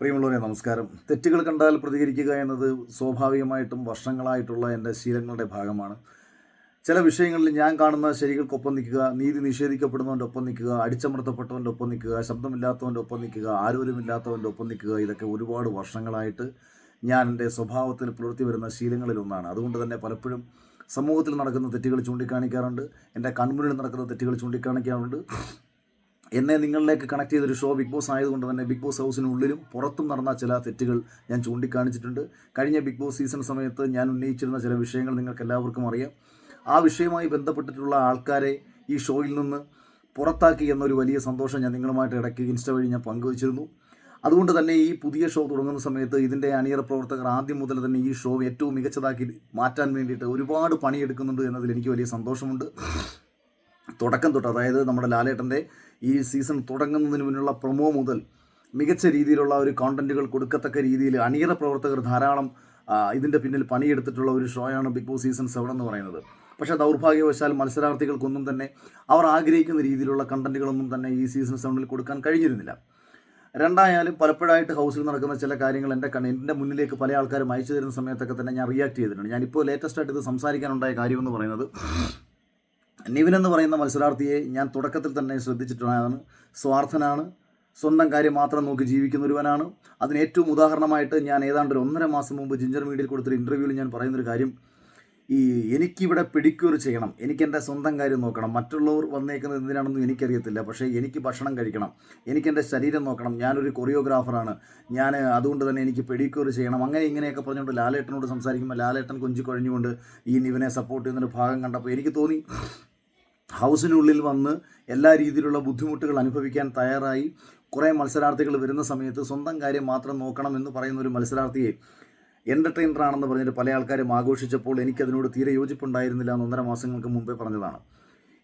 പ്രിയമുള്ളവരെ നമസ്കാരം. തെറ്റുകൾ കണ്ടാൽ പ്രതികരിക്കുക എന്നത് സ്വാഭാവികമായിട്ടും വർഷങ്ങളായിട്ടുള്ള എന്റെ ശീലങ്ങളുടെ ഭാഗമാണ്. ചില വിഷയങ്ങളിൽ ഞാൻ കാണുന്ന ശരികൾക്കൊപ്പം നിൽക്കുക നീതി നിഷേധിക്കപ്പെടുന്നവന്റെ ഒപ്പം നിൽക്കുക അടിച്ചമർത്തപ്പെട്ടവന്റെ ഒപ്പം നിൽക്കുക ശബ്ദമില്ലാത്തവന്റെ ഒപ്പം നിൽക്കുക ആരോരുമില്ലാത്തവന്റെ ഒപ്പം നിൽക്കുക ഇതൊക്കെ ഒരുപാട് വർഷങ്ങളായിട്ട് ഞാൻ എന്റെ സ്വഭാവത്തിൽ പുലർത്തി വരുന്ന ശീലങ്ങളിലൊന്നാണ് അതുകൊണ്ട് തന്നെ പലപ്പോഴും സമൂഹത്തിൽ നടക്കുന്ന തെറ്റുകൾ ചൂണ്ടിക്കാണിക്കാറുണ്ട്. എന്റെ കൺമുന്നിൽ നടക്കുന്ന തെറ്റുകൾ ചൂണ്ടിക്കാണിക്കാറുണ്ട്. എന്നെ നിങ്ങളിലേക്ക് കണക്ട് ചെയ്തൊരു ഷോ ബിഗ് ബോസ് ആയതുകൊണ്ട് തന്നെ ബിഗ് ബോസ് ഹൗസിനുള്ളിലും പുറത്തും നടന്ന ചില തെറ്റുകൾ ഞാൻ ചൂണ്ടിക്കാണിച്ചിട്ടുണ്ട്. കഴിഞ്ഞ ബിഗ് ബോസ് സീസൺ സമയത്ത് ഞാൻ ഉന്നയിച്ചിരുന്ന ചില വിഷയങ്ങൾ നിങ്ങൾക്ക് എല്ലാവർക്കും അറിയാം. ആ വിഷയവുമായി ബന്ധപ്പെട്ടിട്ടുള്ള ആൾക്കാരെ ഈ ഷോയിൽ നിന്ന് പുറത്താക്കി എന്നൊരു വലിയ സന്തോഷം ഞാൻ നിങ്ങളുമായിട്ട് ഇടയ്ക്ക് ഇൻസ്റ്റ വഴി ഞാൻ പങ്കുവച്ചിരുന്നു. അതുകൊണ്ട് തന്നെ ഈ പുതിയ ഷോ തുടങ്ങുന്ന സമയത്ത് ഇതിന്റെ അണിയറ പ്രവർത്തകർ ആദ്യം മുതൽ തന്നെ ഈ ഷോ ഏറ്റവും മികച്ചതാക്കി മാറ്റാൻ വേണ്ടിയിട്ട് ഒരുപാട് പണിയെടുക്കുന്നുണ്ട് എന്നതിൽ എനിക്ക് വലിയ സന്തോഷമുണ്ട്. തുടക്കം തൊട്ട് അതായത് നമ്മുടെ ലാലേട്ടന്റെ ഈ സീസൺ തുടങ്ങുന്നതിന് മുന്നുള്ള പ്രൊമോ മുതൽ മികച്ച രീതിയിലുള്ള ഒരു കോണ്ടന്റുകൾ കൊടുക്കത്തക്ക രീതിയിൽ അണിയറ പ്രവർത്തകർ ധാരാളം ഇതിന്റെ പിന്നിൽ പണിയെടുത്തിട്ടുള്ള ഒരു ഷോയാണ് ബിഗ് ബോസ് സീസൺ സെവൻ എന്ന് പറയുന്നത്. പക്ഷേ ദൗർഭാഗ്യവശാൽ മത്സരാർത്ഥികൾക്കൊന്നും തന്നെ അവർ ആഗ്രഹിക്കുന്ന രീതിയിലുള്ള കണ്ടന്റുകളൊന്നും തന്നെ ഈ സീസൺ സെവനിൽ കൊടുക്കാൻ കഴിഞ്ഞിരുന്നില്ല. രണ്ടായാലും പലപ്പോഴായിട്ട് ഹൗസിൽ നടക്കുന്ന ചില കാര്യങ്ങൾ എന്റെ കണ്ണ് എന്റെ മുന്നിലേക്ക് പല ആൾക്കാരും അയച്ചു തരുന്ന സമയത്തൊക്കെ തന്നെ ഞാൻ റിയാക്ട് ചെയ്തിട്ടുണ്ട്. ഞാനിപ്പോൾ ലേറ്റസ്റ്റ് ആയിട്ട് ഇത് സംസാരിക്കാനുണ്ടായ കാര്യമെന്ന് പറയുന്നത് നിവിൻ എന്ന് പറയുന്ന മത്സരാർത്ഥിയെ ഞാൻ തുടക്കത്തിൽ തന്നെ ശ്രദ്ധിച്ചിട്ടുള്ളതാണ്. സ്വാർത്ഥനാണ്. സ്വന്തം കാര്യം മാത്രം നോക്കി ജീവിക്കുന്ന ഒരുവനാണ് അതിന് ഏറ്റവും ഉദാഹരണമായിട്ട് ഞാൻ ഏതാണ്ട് ഒരു ഒന്നര മാസം മുമ്പ് ജിഞ്ചർ മീഡിയയിൽ കൊടുത്തൊരു ഇന്റർവ്യൂവിൽ ഞാൻ പറയുന്നൊരു കാര്യം. ഈ എനിക്കിവിടെ പിടിക്യൂർ ചെയ്യണം. എനിക്ക് എന്റെ സ്വന്തം കാര്യം നോക്കണം. മറ്റുള്ളവർ വന്നേക്കുന്നത് എന്തിനാണെന്ന് എനിക്കറിയത്തില്ല. പക്ഷേ എനിക്ക് ഭക്ഷണം കഴിക്കണം. എനിക്ക് എന്റെ ശരീരം നോക്കണം. ഞാനൊരു കൊറിയോഗ്രാഫറാണ് ഞാൻ അതുകൊണ്ട് തന്നെ എനിക്ക് പെഡിക്യൂർ ചെയ്യണം. അങ്ങനെ ഇങ്ങനെയൊക്കെ പറഞ്ഞുകൊണ്ട് ലാലേട്ടനോട് സംസാരിക്കുമ്പോൾ ലാലേട്ടൻ കൊഞ്ചി കഴിഞ്ഞുകൊണ്ട് ഈ നിവിനെ സപ്പോർട്ട് ചെയ്യുന്നൊരു ഭാഗം കണ്ടപ്പോൾ എനിക്ക് തോന്നി ഹൗസിനുള്ളിൽ വന്ന് എല്ലാ രീതിയിലുള്ള ബുദ്ധിമുട്ടുകൾ അനുഭവിക്കാൻ തയ്യാറായി. കുറേ മത്സരാർത്ഥികൾ വരുന്ന സമയത്ത് സ്വന്തം കാര്യം മാത്രം നോക്കണം എന്ന് പറയുന്ന ഒരു മത്സരാർത്ഥിയെ എന്റർടൈനറാണെന്ന് പറഞ്ഞിട്ട് പല ആൾക്കാരും ആഘോഷിച്ചപ്പോൾ എനിക്കതിനോട് തീരെ യോജിപ്പുണ്ടായിരുന്നില്ല എന്ന് ഒന്നര മാസങ്ങൾക്ക് മുമ്പേ പറഞ്ഞതാണ്.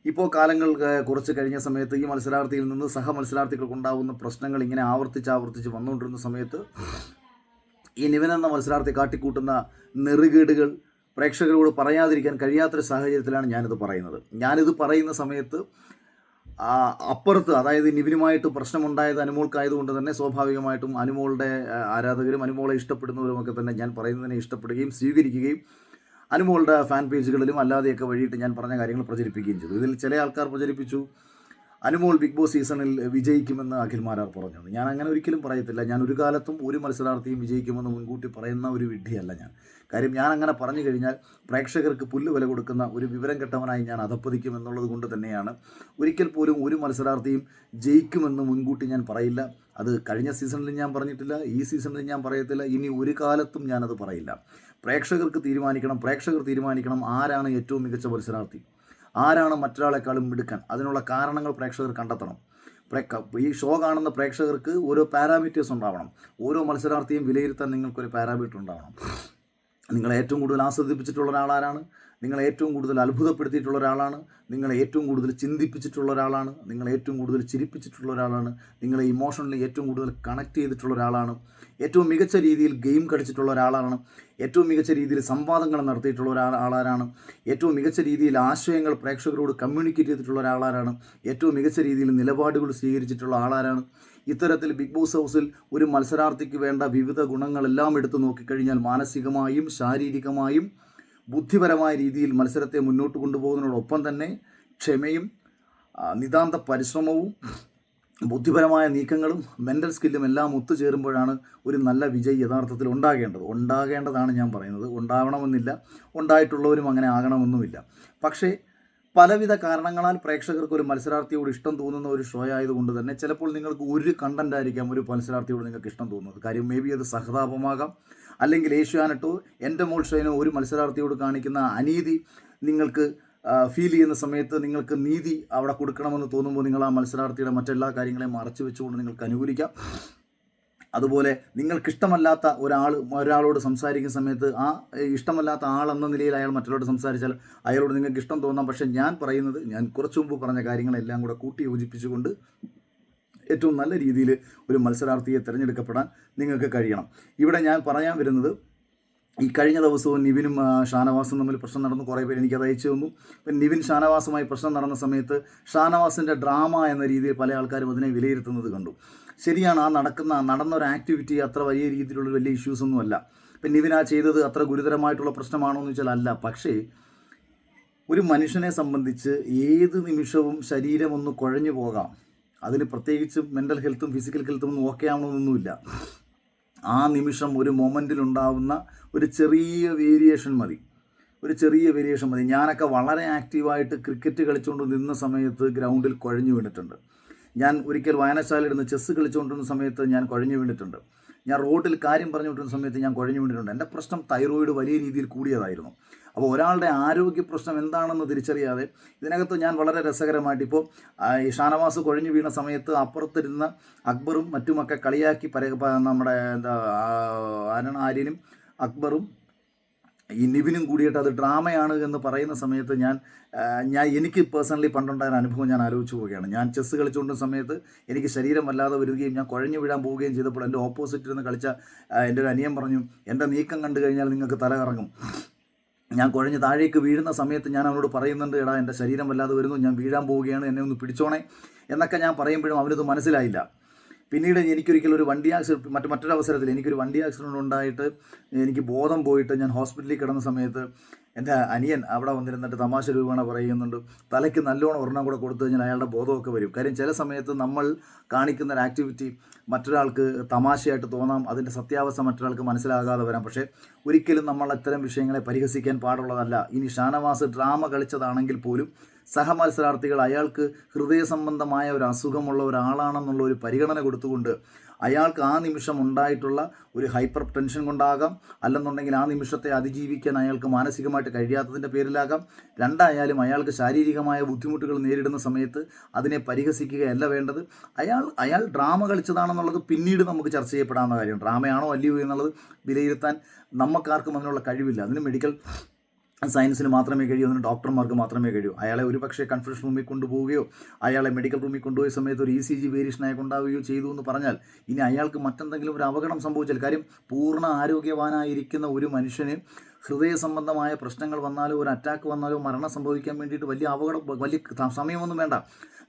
ഇപ്പോൾ കാലങ്ങൾ കുറച്ച് കഴിഞ്ഞ സമയത്ത് ഈ മത്സരാർത്ഥിയിൽ നിന്ന് സഹ മത്സരാർത്ഥികൾക്കുണ്ടാവുന്ന പ്രശ്നങ്ങൾ ഇങ്ങനെ ആവർത്തിച്ച് ആവർത്തിച്ച് വന്നുകൊണ്ടിരുന്ന സമയത്ത് ഈ നിവനെന്ന മത്സരാർത്ഥി കാട്ടിക്കൂട്ടുന്ന നെറുകേടുകൾ പ്രേക്ഷകരോട് പറയാതിരിക്കാൻ കഴിയാത്തൊരു സാഹചര്യത്തിലാണ് ഞാനിത് പറയുന്നത്. ഞാനിത് പറയുന്ന സമയത്ത് അപ്പുറത്ത് അതായത് നിവിനുമായിട്ട് പ്രശ്നമുണ്ടായത് അനുമോൾക്കായതുകൊണ്ട് തന്നെ സ്വാഭാവികമായിട്ടും അനുമോളുടെ ആരാധകരും അനുമോളെ ഇഷ്ടപ്പെടുന്നവരുമൊക്കെ തന്നെ ഞാൻ പറയുന്നതിനെ ഇഷ്ടപ്പെടുകയും സ്വീകരിക്കുകയും അനുമോളുടെ ഫാൻ പേജുകളിലും അല്ലാതെയൊക്കെ വഴിയിട്ട് ഞാൻ പറഞ്ഞ കാര്യങ്ങൾ പ്രചരിപ്പിക്കുകയും ചെയ്തു. ഇതിൽ ചില ആൾക്കാർ പ്രചരിപ്പിച്ചു. അനുമോൾ ബിഗ് ബോസ് സീസണിൽ വിജയിക്കുമെന്ന് അഖിൽ മാരാർ പറഞ്ഞത്. ഞാൻ അങ്ങനെ ഒരിക്കലും പറയത്തില്ല. ഞാൻ ഒരു കാലത്തും ഒരു മത്സരാർത്ഥിയും വിജയിക്കുമെന്ന് മുൻകൂട്ടി പറയുന്ന ഒരു വിഡ്ഢിയല്ല ഞാൻ. കാര്യം ഞാൻ അങ്ങനെ പറഞ്ഞു കഴിഞ്ഞാൽ പ്രേക്ഷകർക്ക് പുല്ല് വില കൊടുക്കുന്ന ഒരു വിവരം കെട്ടവനായി ഞാൻ അധപ്പതിക്കും എന്നുള്ളത് കൊണ്ട് തന്നെയാണ് ഒരിക്കൽ പോലും ഒരു മത്സരാർത്ഥിയും ജയിക്കുമെന്ന് മുൻകൂട്ടി ഞാൻ പറയില്ല. അത് കഴിഞ്ഞ സീസണിൽ ഞാൻ പറഞ്ഞിട്ടില്ല. ഈ സീസണിൽ ഞാൻ പറയത്തില്ല. ഇനി ഒരു കാലത്തും ഞാനത് പറയില്ല. പ്രേക്ഷകർക്ക് തീരുമാനിക്കണം. പ്രേക്ഷകർ തീരുമാനിക്കണം ആരാണ് ഏറ്റവും മികച്ച മത്സരാർത്ഥി. ആരാണ് മറ്റൊരാളെക്കാളും മിടുക്കാൻ. അതിനുള്ള കാരണങ്ങൾ പ്രേക്ഷകർ കണ്ടെത്തണം. ഈ ഷോ കാണുന്ന പ്രേക്ഷകർക്ക് ഓരോ പാരാമീറ്റേഴ്സ് ഉണ്ടാവണം. ഓരോ മത്സരാർത്ഥിയും വിലയിരുത്താൻ നിങ്ങൾക്കൊരു പാരാമീറ്റർ ഉണ്ടാവണം. നിങ്ങൾ ഏറ്റവും കൂടുതൽ ആസ്വദിപ്പിച്ചിട്ടുള്ള ഒരാളാരാണ്? നിങ്ങൾ ഏറ്റവും കൂടുതൽ അത്ഭുതപ്പെടുത്തിയിട്ടുള്ള ഒരാളാണ്? നിങ്ങൾ ഏറ്റവും കൂടുതൽ ചിന്തിപ്പിച്ചിട്ടുള്ള ഒരാളാണ്? നിങ്ങൾ ഏറ്റവും കൂടുതൽ ചിരിപ്പിച്ചിട്ടുള്ള ഒരാളാണ്? നിങ്ങളെ ഇമോഷണലി ഏറ്റവും കൂടുതൽ കണക്ട് ചെയ്തിട്ടുള്ള ഒരാളാണ്? ഏറ്റവും മികച്ച രീതിയിൽ ഗെയിം കളിച്ചിട്ടുള്ള ഒരാളാണ്? ഏറ്റവും മികച്ച രീതിയിൽ സംവാദങ്ങൾ നടത്തിയിട്ടുള്ള ഒരാൾ ആളാരാണ്. ഏറ്റവും മികച്ച രീതിയിൽ ആശയങ്ങൾ പ്രേക്ഷകരോട് കമ്മ്യൂണിക്കേറ്റ് ചെയ്തിട്ടുള്ള ഒരാളാരാണ്. ഏറ്റവും മികച്ച രീതിയിൽ നിലപാടുകൾ സ്വീകരിച്ചിട്ടുള്ള ആളാരാണ്. ഇത്തരത്തിൽ ബിഗ് ബോസ് ഹൗസിൽ ഒരു മത്സരാർത്ഥിക്ക് വേണ്ട വിവിധ ഗുണങ്ങളെല്ലാം എടുത്തു നോക്കിക്കഴിഞ്ഞാൽ മാനസികമായും ശാരീരികമായും ബുദ്ധിപരമായ രീതിയിൽ മത്സരത്തെ മുന്നോട്ട് കൊണ്ടുപോകുന്നതിനോടൊപ്പം തന്നെ ക്ഷമയും നിതാന്ത പരിശ്രമവും ബുദ്ധിപരമായ നീക്കങ്ങളും മെന്റൽ സ്കില്ലും എല്ലാം ഒത്തുചേരുമ്പോഴാണ് ഒരു നല്ല വിജയ് യഥാർത്ഥത്തിൽ ഉണ്ടാകേണ്ടത്. ഉണ്ടാകേണ്ടതാണ് ഞാൻ പറയുന്നത്. ഉണ്ടാവണമെന്നില്ല. ഉണ്ടായിട്ടുള്ളവരും അങ്ങനെ ആകണമെന്നുമില്ല. പക്ഷേ പലവിധ കാരണങ്ങളാൽ പ്രേക്ഷകർക്ക് ഒരു മത്സരാർത്ഥിയോട് ഇഷ്ടം തോന്നുന്ന ഒരു ഷോ ആയതുകൊണ്ട് തന്നെ ചിലപ്പോൾ നിങ്ങൾക്ക് ഒരു കണ്ടന്റ് ആയിരിക്കാം ഒരു മത്സരാർത്ഥിയോട് നിങ്ങൾക്ക് ഇഷ്ടം തോന്നുന്നത്. കാര്യം മേ ബി അത് സഹതാപമാകാം. അല്ലെങ്കിൽ ഏഷ്യാനെട്ടോ എന്റെ മോൾ ഷോയിനോ ഒരു മത്സരാർത്ഥിയോട് കാണിക്കുന്ന അനീതി നിങ്ങൾക്ക് ഫീൽ ചെയ്യുന്ന സമയത്ത് നിങ്ങൾക്ക് നീതി അവിടെ കൊടുക്കണമെന്ന് തോന്നുമ്പോൾ നിങ്ങൾ ആ മത്സരാർത്ഥിയുടെ മറ്റെല്ലാ കാര്യങ്ങളെയും മറച്ചു വെച്ചുകൊണ്ട് നിങ്ങൾക്ക് അനുകൂലിക്കാം. അതുപോലെ നിങ്ങൾക്കിഷ്ടമല്ലാത്ത ഒരാൾ ഒരാളോട് സംസാരിക്കുന്ന സമയത്ത് ആ ഇഷ്ടമല്ലാത്ത ആൾ എന്ന നിലയിൽ അയാൾ മറ്റുള്ളവരോട് സംസാരിച്ചാൽ അയാളോട് നിങ്ങൾക്ക് ഇഷ്ടം തോന്നാം. പക്ഷേ ഞാൻ പറയുന്നത് ഞാൻ കുറച്ചു മുമ്പ് പറഞ്ഞ കാര്യങ്ങളെല്ലാം കൂടെ കൂട്ടി യോജിപ്പിച്ചുകൊണ്ട് ഏറ്റവും നല്ല രീതിയിൽ ഒരു മത്സരാർത്ഥിയെ തിരഞ്ഞെടുക്കപ്പെടാൻ നിങ്ങൾക്ക് കഴിയണം. ഇവിടെ ഞാൻ പറയാൻ വരുന്നത് ഈ കഴിഞ്ഞ ദിവസവും നിവിനും ഷാനവാസും തമ്മിൽ പ്രശ്നം നടന്നു. കുറേ പേര് എനിക്കത് അയച്ചു തന്നു. അപ്പം നിവിൻ ഷാനവാസുമായി പ്രശ്നം നടന്ന സമയത്ത് ഷാനവാസിന്റെ ഡ്രാമ എന്ന രീതിയിൽ പല ആൾക്കാരും അതിനെ വിലയിരുത്തുന്നത് കണ്ടു. ശരിയാണ് ആ നടക്കുന്ന നടന്ന ഒരു ആക്ടിവിറ്റി അത്ര വലിയ രീതിയിലുള്ള വലിയ ഇഷ്യൂസ് ഒന്നുമല്ല ഇപ്പം നിവിൻ ആ ചെയ്തത് അത്ര ഗുരുതരമായിട്ടുള്ള പ്രശ്നമാണോ എന്ന് വെച്ചാൽ അല്ല. പക്ഷേ ഒരു മനുഷ്യനെ സംബന്ധിച്ച് ഏത് നിമിഷവും ശരീരം ഒന്ന് കുഴഞ്ഞു പോകാം. അതിന് പ്രത്യേകിച്ച് മെന്റൽ ഹെൽത്തും ഫിസിക്കൽ ഹെൽത്തും ഒന്നും ഓക്കെ ആവണമെന്നൊന്നുമില്ല. ആ നിമിഷം ഒരു മൊമെന്റിൽ ഉണ്ടാവുന്ന ഒരു ചെറിയ വേരിയേഷൻ മതി. ഒരു ചെറിയ വേരിയേഷൻ മതി. ഞാനൊക്കെ വളരെ ആക്റ്റീവായിട്ട് ക്രിക്കറ്റ് കളിച്ചുകൊണ്ട് നിന്ന സമയത്ത് ഗ്രൗണ്ടിൽ കുഴഞ്ഞു വീണിട്ടുണ്ട്. ഞാൻ ഒരിക്കൽ വായനശാലയിൽ ചെസ്സ് കളിച്ചുകൊണ്ടിരുന്ന സമയത്ത് ഞാൻ കുഴഞ്ഞു വീണിട്ടുണ്ട്. ഞാൻ റോഡിൽ കാര്യം പറഞ്ഞുകൊണ്ടിരുന്ന സമയത്ത് ഞാൻ കുഴഞ്ഞു വീണിട്ടുണ്ട്. എന്റെ പ്രശ്നം തൈറോയിഡ് വലിയ രീതിയിൽ കൂടിയതായിരുന്നു. അപ്പോൾ ഒരാളുടെ ആരോഗ്യ പ്രശ്നം എന്താണെന്ന് തിരിച്ചറിയാതെ ഇതിനകത്ത് ഞാൻ വളരെ രസകരമായിട്ട് ഇപ്പോൾ ഈ ഷാനവാസ് കൊഴിഞ്ഞു വീണ സമയത്ത് അപ്പുറത്തിരുന്ന അക്ബറും മറ്റുമൊക്കെ കളിയാക്കി പര നമ്മുടെ എന്താ ആരാണ് ആര്യനും അക്ബറും ഈ നിവിനും കൂടിയിട്ട് അത് ഡ്രാമയാണ് എന്ന് പറയുന്ന സമയത്ത് ഞാൻ ഞാൻ എനിക്ക് പേഴ്സണലി പണ്ടുണ്ടായ അനുഭവം ഞാൻ ആലോചിച്ച് പോവുകയാണ്. ഞാൻ ചെസ്സ് കളിച്ചുകൊണ്ട സമയത്ത് എനിക്ക് ശരീരം വല്ലാതെ വരികയും ഞാൻ കുഴഞ്ഞു വീഴാൻ പോവുകയും ചെയ്തപ്പോൾ എന്റെ ഓപ്പോസിറ്റ് ഇരുന്ന് കളിച്ച എന്റെ ഒരു അനിയൻ പറഞ്ഞു എന്റെ നീക്കം കണ്ടു കഴിഞ്ഞാൽ നിങ്ങൾക്ക് തല കറങ്ങും ഞാൻ കുഴഞ്ഞ് താഴേക്ക് വീഴുന്ന സമയത്ത് ഞാൻ അവനോട് പറയുന്നുണ്ട് എടാ എന്റെ ശരീരം വല്ലാതെ വരുന്നു ഞാൻ വീഴാൻ പോവുകയാണ് എന്നെ ഒന്ന് പിടിച്ചോണേ എന്നൊക്കെ ഞാൻ പറയുമ്പോഴും അവനത് മനസ്സിലായില്ല. പിന്നീട് എനിക്കൊരിക്കലും ഒരു വണ്ടി ആക്സിഡന്റ് മറ്റു മറ്റൊരു അവസരത്തിൽ എനിക്കൊരു വണ്ടി ആക്സിഡന്റ് ഉണ്ടായിട്ട് എനിക്ക് ബോധം പോയിട്ട് ഞാൻ ഹോസ്പിറ്റലിൽ കിടന്ന സമയത്ത് എന്റെ അനിയൻ അവിടെ വന്നിരുന്നിട്ട് തമാശ രൂപേണ പറയുന്നുണ്ട്. തലയ്ക്ക് നല്ലോണം ഒരെണ്ണം കൂടെ കൊടുത്തു കഴിഞ്ഞാൽ അയാളുടെ ബോധമൊക്കെ വരും. കാര്യം ചില സമയത്ത് നമ്മൾ കാണിക്കുന്ന ഒരു ആക്ടിവിറ്റി മറ്റൊരാൾക്ക് തമാശയായിട്ട് തോന്നാം. അതിന്റെ സത്യാവസ്ഥ മറ്റൊരാൾക്ക് മനസ്സിലാകാതെ വരാം. പക്ഷേ ഒരിക്കലും നമ്മൾ അത്തരം വിഷയങ്ങളെ പരിഹസിക്കാൻ പാടുള്ളതല്ല. ഇനി ഷാനവാസ് ഡ്രാമ കളിച്ചതാണെങ്കിൽ പോലും സഹമത്സരാർത്ഥികൾ അയാൾക്ക് ഹൃദയ സംബന്ധമായ ഒരു അസുഖമുള്ള ഒരാളാണെന്നുള്ള ഒരു പരിഗണന കൊടുത്തുകൊണ്ട് അയാൾക്ക് ആ നിമിഷം ഉണ്ടായിട്ടുള്ള ഒരു ഹൈപ്പർ ടെൻഷൻ കൊണ്ടാകാം. അല്ലെന്നുണ്ടെങ്കിൽ ആ നിമിഷത്തെ അതിജീവിക്കാൻ അയാൾക്ക് മാനസികമായിട്ട് കഴിയാത്തതിന്റെ പേരിലാകാം. രണ്ടായാലും അയാൾക്ക് ശാരീരികമായ ബുദ്ധിമുട്ടുകൾ നേരിടുന്ന സമയത്ത് അതിനെ പരിഹസിക്കുകയല്ല വേണ്ടത്. അയാൾ അയാൾ ഡ്രാമ കളിച്ചതാണെന്നുള്ളത് പിന്നീട് നമുക്ക് ചർച്ച ചെയ്യപ്പെടാവുന്ന കാര്യം. ഡ്രാമയാണോ അല്ലയോ എന്നുള്ളത് വിലയിരുത്താൻ നമുക്കാർക്കും അതിനുള്ള കഴിവില്ല. അതിന് മെഡിക്കൽ സയൻസിന് മാത്രമേ കഴിയൂ അതിന് ഡോക്ടർമാർക്ക് മാത്രമേ കഴിയൂ. അയാളെ ഒരു പക്ഷേ കൺഫ്യൂഷൻ റൂമിൽ കൊണ്ടുപോവുകയോ അയാളെ മെഡിക്കൽ റൂമിൽ കൊണ്ടുപോയ സമയത്ത് ഒരു ഇ സി ജി വേരിയേഷൻ അയാൾക്ക് ഉണ്ടാവുകയോ ചെയ്തു എന്ന് പറഞ്ഞാൽ ഇനി അയാൾക്ക് മറ്റെന്തെങ്കിലും ഒരു അപകടം സംഭവിച്ചാൽ കാര്യം പൂർണ ആരോഗ്യവാനായിരിക്കുന്ന ഒരു മനുഷ്യന് ഹൃദയ സംബന്ധമായ പ്രശ്നങ്ങൾ വന്നാലോ ഒരു അറ്റാക്ക് വന്നാലോ മരണം സംഭവിക്കാൻ വേണ്ടിയിട്ട് വലിയ അപകടം വലിയ സമയമൊന്നും വേണ്ട.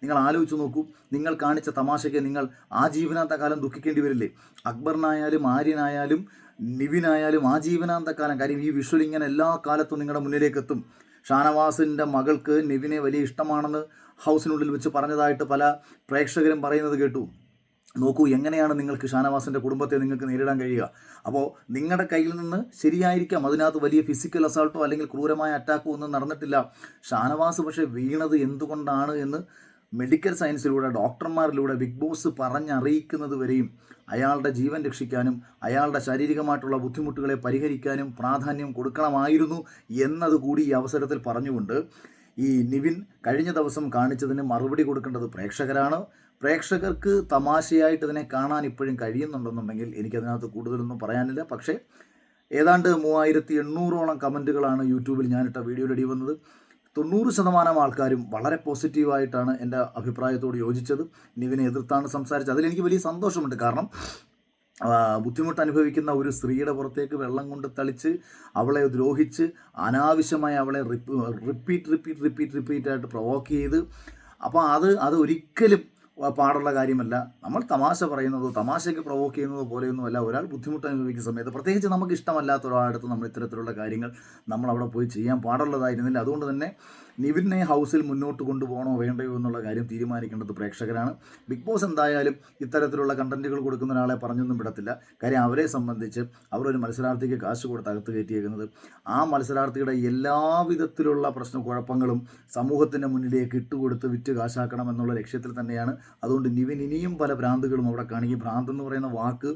നിങ്ങൾ ആലോചിച്ച് നോക്കൂ നിങ്ങൾ കാണിച്ച തമാശയ്ക്ക് നിങ്ങൾ ആ ജീവനാത്ത കാലം ദുഃഖിക്കേണ്ടി വരില്ലേ? അക്ബറിനായാലും ആര്യനായാലും നിവിനായാലും ആജീവനാന്ത കാലം കാര്യം ഈ വിഷ്വൽ ഇങ്ങനെ എല്ലാ കാലത്തും നിങ്ങളുടെ മുന്നിലേക്ക് എത്തും ഷാനവാസിന്റെ മകൾക്ക് നിവിനെ വലിയ ഇഷ്ടമാണെന്ന് ഹൗസിനുള്ളിൽ വെച്ച് പറഞ്ഞതായിട്ട് പല പ്രേക്ഷകരും പറയുന്നത് കേട്ടു. നോക്കൂ എങ്ങനെയാണ് നിങ്ങൾക്ക് ഷാനവാസിന്റെ കുടുംബത്തെ നിങ്ങൾക്ക് നേരിടാൻ കഴിയുക? അപ്പോൾ നിങ്ങളുടെ കയ്യിൽ നിന്ന് ശരിയായിരിക്കാം. അതിനകത്ത് വലിയ ഫിസിക്കൽ അസാൾട്ടോ അല്ലെങ്കിൽ ക്രൂരമായ അറ്റാക്കോ ഒന്നും നടന്നിട്ടില്ല. ഷാനവാസ് പക്ഷേ വീണത് എന്തുകൊണ്ടാണ് എന്ന് മെഡിക്കൽ സയൻസിലൂടെ ഡോക്ടർമാരിലൂടെ ബിഗ് ബോസ് പറഞ്ഞറിയിക്കുന്നത് വരെയും അയാളുടെ ജീവൻ രക്ഷിക്കാനും അയാളുടെ ശാരീരികമായിട്ടുള്ള ബുദ്ധിമുട്ടുകളെ പരിഹരിക്കാനും പ്രാധാന്യം കൊടുക്കണമായിരുന്നു എന്നത് കൂടി ഈ അവസരത്തിൽ പറഞ്ഞുകൊണ്ട് ഈ നിവിൻ കഴിഞ്ഞ ദിവസം കാണിച്ചതിന് മറുപടി കൊടുക്കേണ്ടത് പ്രേക്ഷകരാണ്. പ്രേക്ഷകർക്ക് തമാശയായിട്ട് ഇതിനെ കാണാൻ ഇപ്പോഴും കഴിയുന്നുണ്ടെന്നുണ്ടെങ്കിൽ എനിക്കതിനകത്ത് കൂടുതലൊന്നും പറയാനില്ല. പക്ഷേ ഏതാണ്ട് മൂവായിരത്തി എണ്ണൂറോളം കമന്റുകളാണ് യൂട്യൂബിൽ ഞാനിട്ട വീഡിയോയിലടി വന്നത്. തൊണ്ണൂറ് ശതമാനം ആൾക്കാരും വളരെ പോസിറ്റീവായിട്ടാണ് എന്റെ അഭിപ്രായത്തോട് യോജിച്ചത്. നിവിനെ എതിർത്താണ് സംസാരിച്ചത്. അതിലെനിക്ക് വലിയ സന്തോഷമുണ്ട്. കാരണം ബുദ്ധിമുട്ട് അനുഭവിക്കുന്ന ഒരു സ്ത്രീയുടെ പുറത്തേക്ക് വെള്ളം കൊണ്ട് തളിച്ച് അവളെ ദ്രോഹിച്ച് അനാവശ്യമായി അവളെ റിപ്പീറ്റ് റിപ്പീറ്റ് റിപ്പീറ്റ് റിപ്പീറ്റ് ആയിട്ട് പ്രൊവോക്ക് ചെയ്ത് അപ്പോൾ അത് അത് ഒരിക്കലും പാടുള്ള കാര്യമല്ല. നമ്മൾ തമാശ പറയുന്നത് തമാശയ്ക്ക് പ്രൊവോക്ക് ചെയ്യുന്നത് പോലെയൊന്നുമല്ല. ഒരാൾ ബുദ്ധിമുട്ട് അനുഭവിക്കുന്ന സമയത്ത് പ്രത്യേകിച്ച് നമുക്ക് ഇഷ്ടമല്ലാത്ത ഒരാളടുത്ത് നമ്മൾ ഇത്തരത്തിലുള്ള കാര്യങ്ങൾ നമ്മൾ അവിടെ പോയി ചെയ്യാൻ പാടുള്ളതായിരുന്നില്ല. അതുകൊണ്ട് തന്നെ നിവിനെ ഹൗസിൽ മുന്നോട്ട് കൊണ്ടുപോകണോ വേണ്ടയോ എന്നുള്ള കാര്യം തീരുമാനിക്കേണ്ടത് പ്രേക്ഷകരാണ്. ബിഗ് ബോസ് എന്തായാലും ഇത്തരത്തിലുള്ള കണ്ടന്റുകൾ കൊടുക്കുന്ന ഒരാളെ പറഞ്ഞൊന്നും വിടത്തില്ല. കാര്യം അവരെ സംബന്ധിച്ച് അവർ ഒരു മത്സരാർത്ഥിക്ക് കാശ് കൊടുത്ത് അകത്ത് കയറ്റിയേക്കുന്നത്. ആ മത്സരാർത്ഥിയുടെ എല്ലാവിധത്തിലുള്ള പ്രശ്ന കുഴപ്പങ്ങളും സമൂഹത്തിന്റെ മുന്നിലേക്ക് ഇട്ടുകൊടുത്ത് വിറ്റ് കാശാക്കണം എന്നുള്ള ലക്ഷ്യത്തിൽ തന്നെയാണ്. അതുകൊണ്ട് നിവിൻ ഇനിയും പല ഭ്രാന്തുകളും അവിടെ കാണിക്കും ഭ്രാന്ത് എന്ന് പറയുന്ന വാക്ക്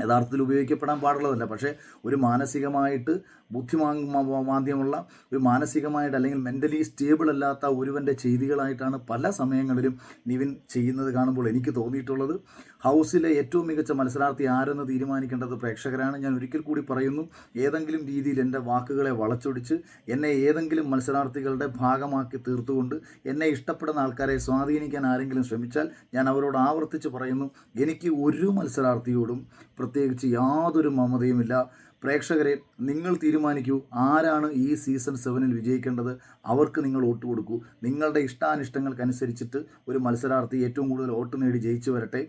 യഥാർത്ഥത്തിൽ ഉപയോഗിക്കപ്പെടാൻ പാടുള്ളതല്ല. പക്ഷേ ഒരു മാനസികമായിട്ട് ബുദ്ധിമാ മാന്ദ്യമുള്ള ഒരു മാനസികമായിട്ട് അല്ലെങ്കിൽ മെന്റലി സ്റ്റേബിൾ അല്ലാത്ത ഒരുവന്റെ ചെയ്തികളായിട്ടാണ് പല സമയങ്ങളിലും നിവിൻ ചെയ്യുന്നത് കാണുമ്പോൾ എനിക്ക് തോന്നിയിട്ടുള്ളത്. ഹൗസിലെ ഏറ്റവും മികച്ച മത്സരാർത്ഥി ആരെന്ന് തീരുമാനിക്കേണ്ടത് പ്രേക്ഷകരാണ്. ഞാൻ ഒരിക്കൽ കൂടി പറയുന്നു ഏതെങ്കിലും രീതിയിൽ എന്റെ വാക്കുകളെ വളച്ചൊടിച്ച് എന്നെ ഏതെങ്കിലും മത്സരാർത്ഥികളുടെ ഭാഗമാക്കി തീർത്തുകൊണ്ട് എന്നെ ഇഷ്ടപ്പെടുന്ന ആൾക്കാരെ സ്വാധീനിക്കാൻ ആരെങ്കിലും ശ്രമിച്ചാൽ ഞാൻ അവരോട് ആവർത്തിച്ച് പറയുന്നു എനിക്ക് ഒരു മത്സരാർത്ഥിയോടും പ്രത്യേകിച്ച് യാതൊരു മമതയുമില്ല. പ്രേക്ഷകരെ നിങ്ങൾ തീരുമാനിക്കൂ ആരാണ് ഈ സീസൺ സെവനിൽ വിജയിക്കേണ്ടത്. അവർക്ക് നിങ്ങൾ വോട്ട് കൊടുക്കൂ. നിങ്ങളുടെ ഇഷ്ടാനിഷ്ടങ്ങൾക്കനുസരിച്ചിട്ട് ഒരു മത്സരാർത്ഥി ഏറ്റവും കൂടുതൽ വോട്ട് നേടി ജയിച്ചു വരട്ടെ.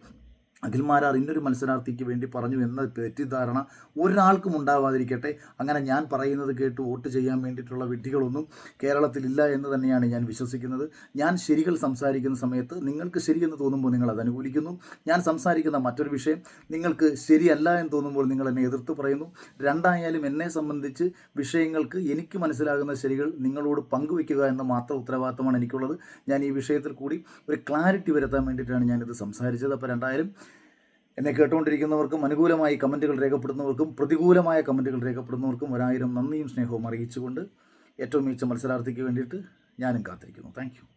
അഖിൽമാരാർ ഇന്നൊരു മത്സരാർത്ഥിക്ക് വേണ്ടി പറഞ്ഞു എന്ന തെറ്റിദ്ധാരണ ഒരാൾക്കും ഉണ്ടാവാതിരിക്കട്ടെ. അങ്ങനെ ഞാൻ പറയുന്നത് കേട്ട് വോട്ട് ചെയ്യാൻ വേണ്ടിയിട്ടുള്ള വിഡ്ഢികളൊന്നും കേരളത്തിലില്ല എന്ന് തന്നെയാണ് ഞാൻ വിശ്വസിക്കുന്നത്. ഞാൻ ശരികൾ സംസാരിക്കുന്ന സമയത്ത് നിങ്ങൾക്ക് ശരിയെന്ന് തോന്നുമ്പോൾ നിങ്ങൾ അത് അനുകൂലിക്കുന്നു. ഞാൻ സംസാരിക്കുന്ന മറ്റൊരു വിഷയം നിങ്ങൾക്ക് ശരിയല്ല എന്ന് തോന്നുമ്പോൾ നിങ്ങൾ എന്നെ എതിർത്ത് പറയുന്നു. രണ്ടായാലും എന്നെ സംബന്ധിച്ച് വിഷയങ്ങൾക്ക് എനിക്ക് മനസ്സിലാകുന്ന ശരികൾ നിങ്ങളോട് പങ്കുവെക്കുക എന്ന മാത്രം ഉത്തരവാദിത്തമാണ് എനിക്കുള്ളത്. ഞാൻ ഈ വിഷയത്തിൽ കൂടി ഒരു ക്ലാരിറ്റി വരുത്താൻ വേണ്ടിയിട്ടാണ് ഞാനിത് സംസാരിച്ചത്. അപ്പോൾ രണ്ടായാലും എന്നെ കേട്ടുകൊണ്ടിരിക്കുന്നവർക്കും അനുകൂലമായി കമന്റുകൾ രേഖപ്പെടുന്നവർക്കും പ്രതികൂലമായ കമന്റുകൾ രേഖപ്പെടുന്നവർക്കും ഒരായിരം നന്ദിയും സ്നേഹവും അറിയിച്ചുകൊണ്ട് ഏറ്റവും മികച്ച മത്സരാർത്ഥിക്ക് വേണ്ടിയിട്ട് ഞാനും കാത്തിരിക്കുന്നു. താങ്ക്